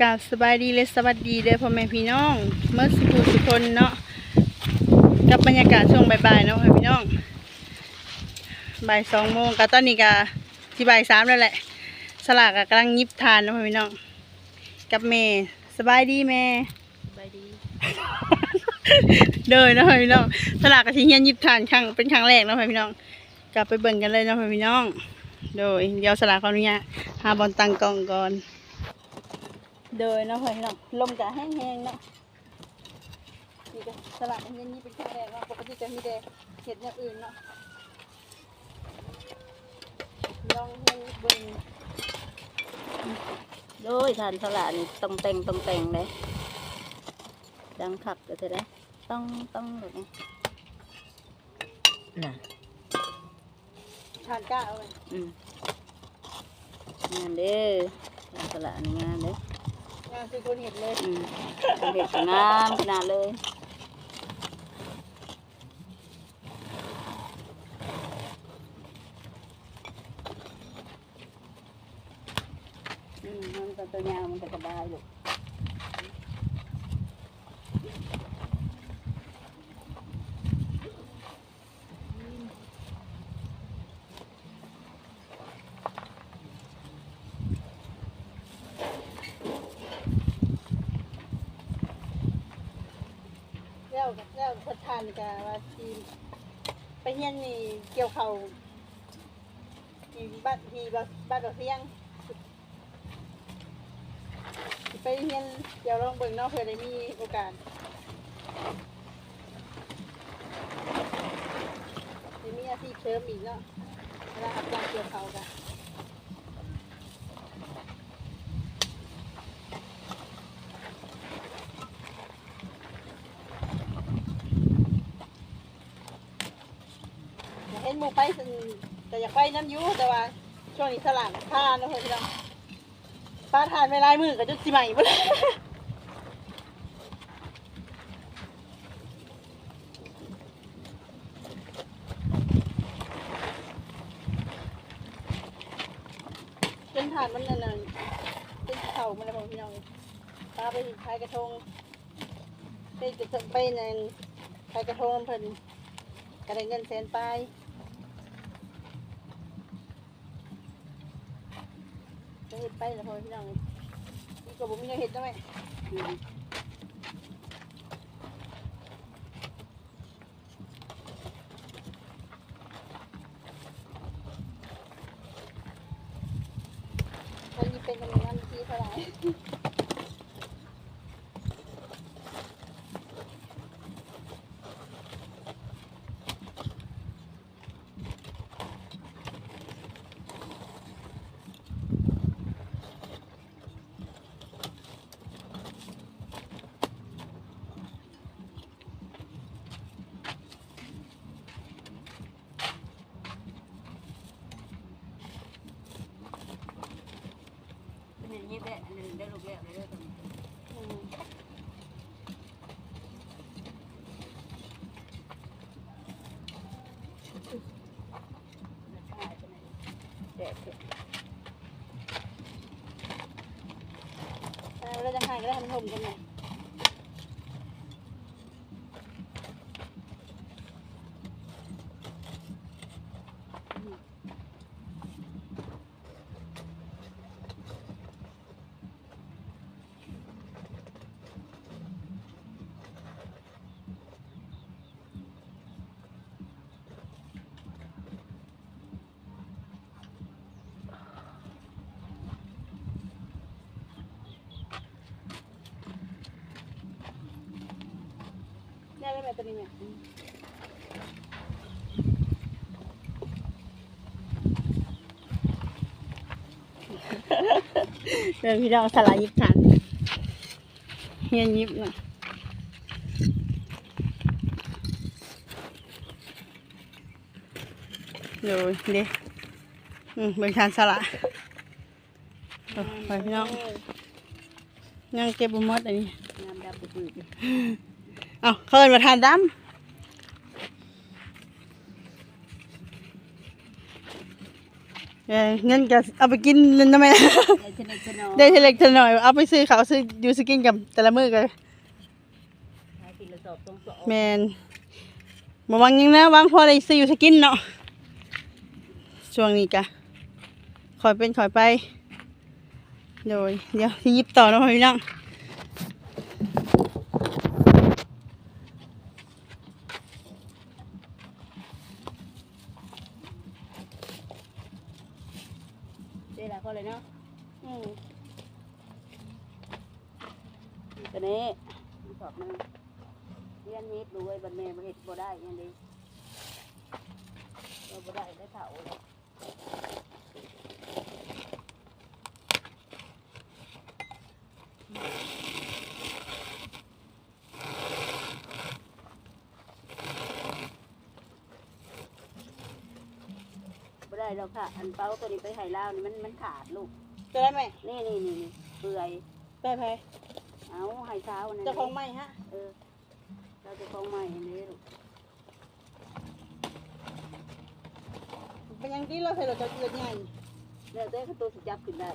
กราบสบายดีเลยสวัสดีเลยพ่อแม่พี่น้องเมื่อสุขสุคนเนาะกับบรรยากาศช่วงบ่ายๆเนาะพ่อแม่พี่น้องบ่ายสองโมงกับตอนนี้ก็ที่บ่ายสามแล้วแหละ สลากก็กำลังยิบทานเนาะพ่อแม่พี่น้อง กับแม่สบายดีแม่บายดีเดินเนาะพ่อแม่พี่น้องสลากกับที่เฮียนยิบทานครั้งเป็นครั้งแรกเนาะพ่อแม่พี่น้องกลับไปเบิ่งกันเลยเนาะพ่อแม่พี่น้อง โดยเดี๋ยวสลากเขาเนี่ยหาบอลตังกองก่อน โดยเนาะพ่อพี่น้องลมกะแห้งๆเนาะนี่ก็สลับอันนี้นี่เป็นแค่แรกเนาะปกติจะมีแต่เห็ดอย่างอื่นเนาะลองให้เบิ่งโดยทานสลัดนี่ต้องแต่งต้องแต่งเลยดังขับก็จะได้ต้องต้องแบบนี้น่ะทานก้าเอาไว้อืมงานเด้อทานสลัดนี่งานเด้องาน คือคนเห็นเลยอืมเอาเด็กงามขนาดเลย อืมมันก็ตัวยาวมันก็สบายลูก แล้ว แล้วพอทานกะว่าทีไปเฮียนนี่เกี่ยวเขาทีบ้านทีบ้านบ้านดอกเทียงสิไปเฮียนเดี๋ยวลองเบิ่งเนาะเผื่อได้มีโอกาสสิมีอาชีพเสริมอีกเนาะเวลารับจ้างเกี่ยวเขากันอยากเห็นหมู่ไปสิแต่อยากไป น้ำอยูแต่ว่าช่วงนี้สลากทานเนาะเพื่อนพี่น้องป้าทานไม่ลายมือกับจุดสิใหม่หมดเลยจนฐานมันนั่นน่ะเป็นเข่ามันเลยบอกพี่น้องพาไปขายกระทงไปจะไปนั่นขายกระทงเพิ่นก็ไดเงินแสนไปจะ เห็ดไปแล้วพอพี่น้องนี่ก็บ่มีเงินเห็ดได้ไหมอืมมันมีเป็นจำนวนวันที่เท่าไหร่เป็นอย่างนี้แห ลูกแรกเลยเด้อตรงนี้แดดเผ็ดเราจะหายก็ได้มันมกันหน่อย ได้ไหมตัวนี้เนี่ยเดินพี่น้องสลายยิบทันเฮียนยิบน่ะดูดิอืมเบิ่งทานสละเอาไปพี่น้องยังเก็บบุมดอันนี้งามดำปืดๆนี่ เอาเคินมาทานดำเออเงินก็เอาไปกินนั่นนะแม่ได้ชนิดชนอได้ทีเล็กทีน้อย เอาไปซื้อเขาวซื้ออยู่สกินกับแต่ละมื้อก็หากินละสอบตรงสอบแม่นบ่หวังหยังนะหวังพอได้ซื้ออยู่สกินเนาะช่วงนี้ก็คอยเป็นคอยไป โดย เดี๋ยวสิหยิบต่อเนาะพี่น้องเดี๋ยวละพอเลยเนาะอืม ตัวนี้สอบหนึงเรียนนิดดูไอ้บันแม่มาเฮ็ดบ่ได้ยังดีเราบ่ได้ได้เท่าเลยบ่ ได้แล้วค่ะ อันเป้าตัวนี้ไปไห้ลาวนี่มันมันขาดลูกจะได้ไหมนี่นี่นี่นี่เปื่อยได้ไหมเอาไห้เช้านั่นเจะของใหม่ฮะเออเราจะของใหม่อันนี้ลูกเป็นยังที่เราใส่รถจะเกิดใหญ่แล้วแต่ตัวสิจับขึ้นได้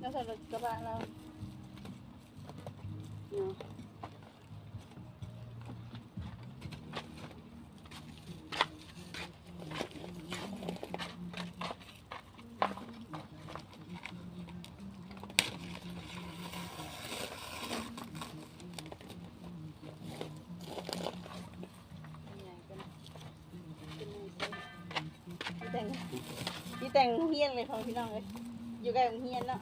เราใส่รถกระบะเราเนาะ พี่แต่งพี่ แต่งเฮียนเลยของพี่น้องเลยอยู่ใกล้ของเฮียนเนาะ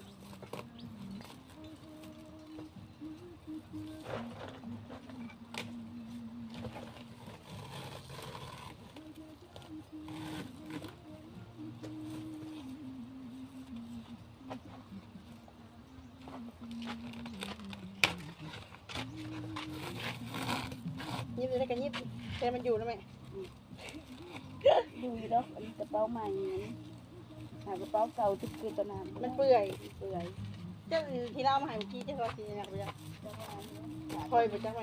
ยิบเลยกันยิบแต่มันอยู่นะแม่ ดูอยู่ดอกอันนี้กระเป๋าใหม่ หากระเป๋าเก่าทุกคือตอนนั้นมันเปื่อย เปื่อยเจ้าที่เราเอามาให้เมื่อกี้เจ้าก็กินอยากไปยังแต่ว่าอันนี้ขาดคอยไปจังไหม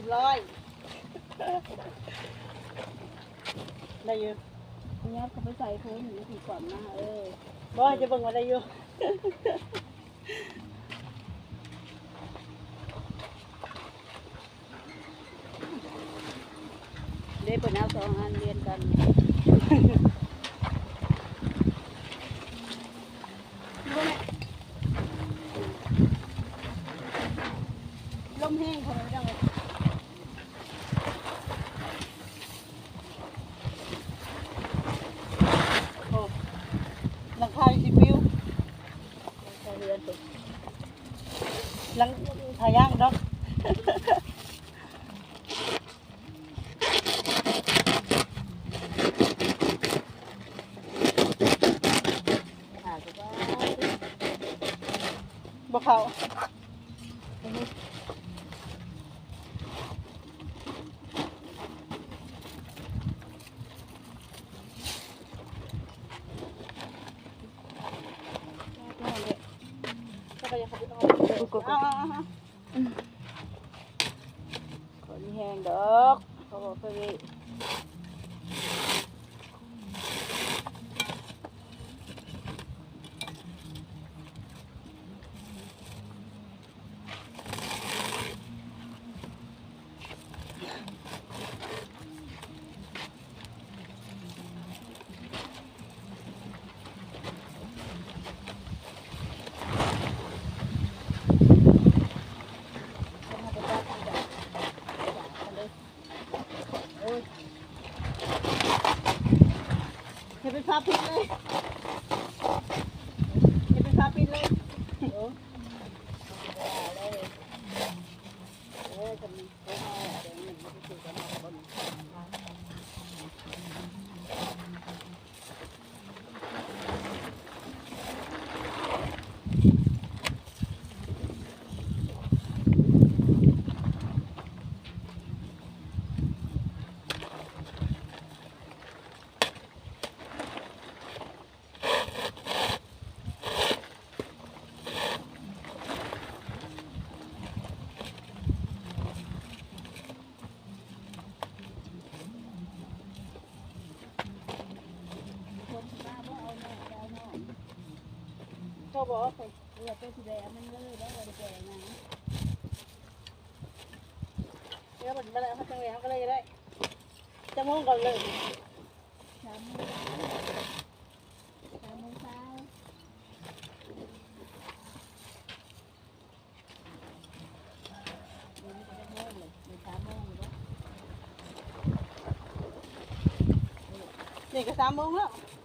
ยบร้อยได้อยู่เนี่ยเขาไปใส่เพิ่มอยู่ที่ก่อนนะเออบ่จะเบิ่งว่าได้อยู่ เดี๋ยวเปิดเอาสองอันเรียนกัน ลมแห้งคนไม่ต้องเลยโอ้หลังคาสิปิว ใส่เรือนตัว หลังทาย่างดอก อย่าขับไป กูกูกูคนแห้งดอกเขาบอกเพื่อ ย่าเป็นฟ้าปิดเลยอย่ เขาบอกว่าเรือตัวสีแดงมันเลยแล้วเราแดงนะเดี๋ยวมันมาแล้วจังเลยก็เลยได้จะมองก่อนเลยสามโมงสามโมงเช้านี่ก็สามโมงแล้วนส่งคนไม่เชื่อแล้วเดี๋ยวอะไรยังเตาใหม่เด้อเดี๋ยว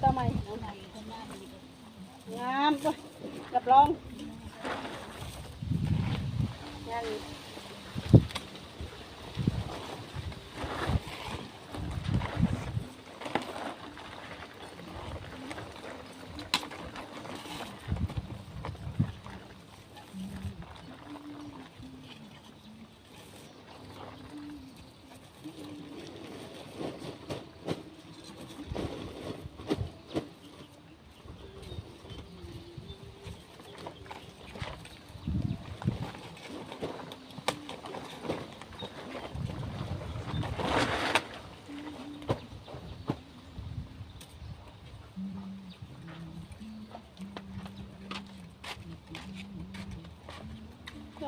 เตาใหม่เอาใหม่คนหน้ามันดีกว่างามป่ะรับรอง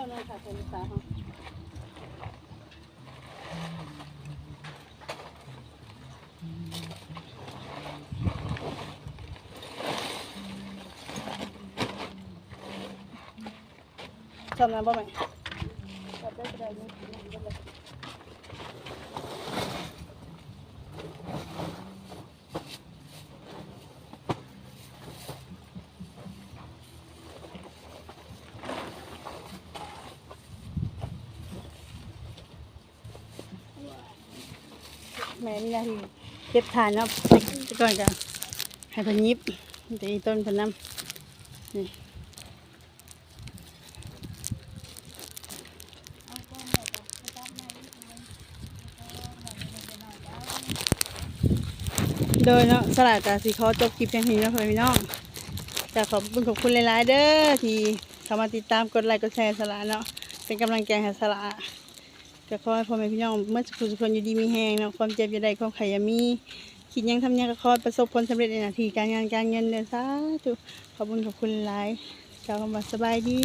เจ้าหน้าค่ะเป็นสาวชอบน้ำป่ะไหมชอบได้ก็ได้ แม่นี่นาทีเก็บทานเนาะไปก่อนกันให้เพันยิบจะอีต้นเพันน้ำนี่โดยเนาะสลัดกาสีขอจบคลิปเพียงเท่านี้เนาะพี่น้องจะขอบคุณขอบคุณหลายๆเด้อที่เข้ามาติดตามกดไลค์กดแชร์สละเนาะเป็นกำลังใจให้สละ ก็ขอให้พ่อแม่พี่น้องเมื่อสักครู่สุขคนอยู่ดีมีแหงเนาะความเจ็บอย่าได้ความไข่อยามีคิดยังทำยังก็ขอประสบผลสำเร็จในหน้าที่การงานการเงินเดือนสาธุขอบคุณขอบคุณหลายชาวคำว่าสบายดี